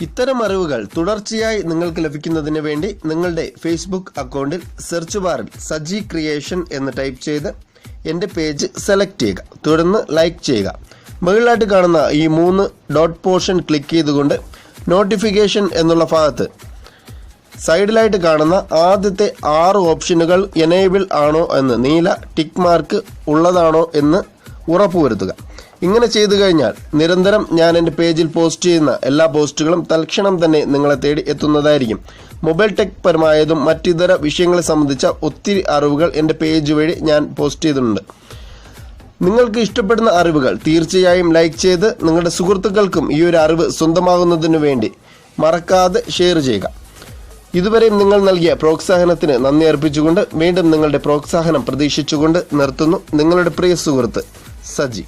ഇത്തരം അറിവുകൾ തുടർച്ചയായി നിങ്ങൾക്ക് ലഭിക്കുന്നതിന് വേണ്ടി നിങ്ങളുടെ ഫേസ്ബുക്ക് അക്കൗണ്ടിൽ സെർച്ച് ബാറിൽ സജി ക്രിയേഷൻ എന്ന് ടൈപ്പ് ചെയ്ത് എന്റെ പേജ് സെലക്ട് ചെയ്യുക. തുടർന്ന് ലൈക്ക് ചെയ്യുക. മുകളിലായിട്ട് കാണുന്ന ഈ മൂന്ന് ഡോട്ട് പോർഷൻ ക്ലിക്ക് ചെയ്തുകൊണ്ട് നോട്ടിഫിക്കേഷൻ എന്നുള്ള ഭാഗത്ത് സൈഡിലായിട്ട് കാണുന്ന ആദ്യത്തെ ആറ് ഓപ്ഷനുകൾ എനേബിൾ ആണോ എന്ന് നീല ടിക്ക് മാർക്ക് ഉള്ളതാണോ എന്ന് ഉറപ്പുവരുത്തുക. ഇങ്ങനെ ചെയ്തു കഴിഞ്ഞാൽ നിരന്തരം ഞാൻ എന്റെ പേജിൽ പോസ്റ്റ് ചെയ്യുന്ന എല്ലാ പോസ്റ്റുകളും തൽക്ഷണം തന്നെ നിങ്ങളെ തേടി എത്തുന്നതായിരിക്കും. മൊബൈൽ ടെക് പരമായതും മറ്റിതര വിഷയങ്ങളെ സംബന്ധിച്ച ഒത്തിരി അറിവുകൾ എന്റെ പേജ് വഴി ഞാൻ പോസ്റ്റ് ചെയ്തിട്ടുണ്ട്. നിങ്ങൾക്ക് ഇഷ്ടപ്പെടുന്ന അറിവുകൾ തീർച്ചയായും ലൈക്ക് ചെയ്ത് നിങ്ങളുടെ സുഹൃത്തുക്കൾക്കും ഈ ഒരു അറിവ് സ്വന്തമാകുന്നതിനു വേണ്ടി മറക്കാതെ ഷെയർ ചെയ്യുക. ഇതുവരെയും നിങ്ങൾ നൽകിയ പ്രോത്സാഹനത്തിന് നന്ദി അർപ്പിച്ചുകൊണ്ട് വീണ്ടും നിങ്ങളുടെ പ്രോത്സാഹനം പ്രതീക്ഷിച്ചുകൊണ്ട് നിർത്തുന്നു നിങ്ങളുടെ പ്രിയ സുഹൃത്ത് സജി.